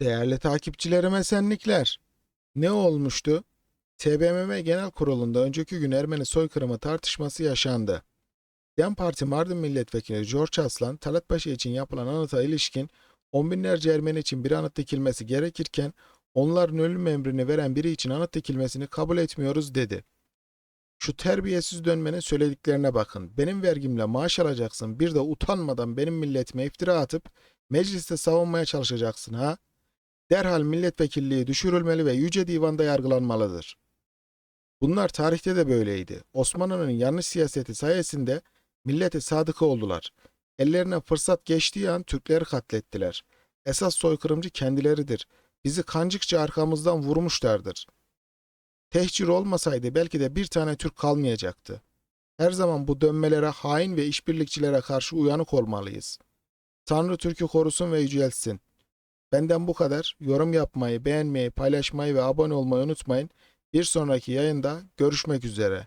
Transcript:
Değerli takipçilerim esenlikler. Ne olmuştu? TBMM Genel Kurulu'nda önceki gün Ermeni soykırımı tartışması yaşandı. DEM Parti Mardin Milletvekili George Aslan, Talat Paşa için yapılan anıta ilişkin on binlerce Ermeni için bir anıt dikilmesi gerekirken onların ölüm emrini veren biri için anıt dikilmesini kabul etmiyoruz dedi. Şu terbiyesiz dönmenin söylediklerine bakın. Benim vergimle maaş alacaksın. Bir de utanmadan benim milletime iftira atıp mecliste savunmaya çalışacaksın ha? Derhal milletvekilliği düşürülmeli ve Yüce Divan'da yargılanmalıdır. Bunlar tarihte de böyleydi. Osmanlı'nın yanlış siyaseti sayesinde millete sadık oldular. Ellerine fırsat geçtiği an Türkleri katlettiler. Esas soykırımcı kendileridir. Bizi kancıkça arkamızdan vurmuşlardır. Tehcir olmasaydı belki de bir tane Türk kalmayacaktı. Her zaman bu dönmelere hain ve işbirlikçilere karşı uyanık olmalıyız. Tanrı Türk'ü korusun ve yüceltsin. Benden bu kadar. Yorum yapmayı, beğenmeyi, paylaşmayı ve abone olmayı unutmayın. Bir sonraki yayında görüşmek üzere.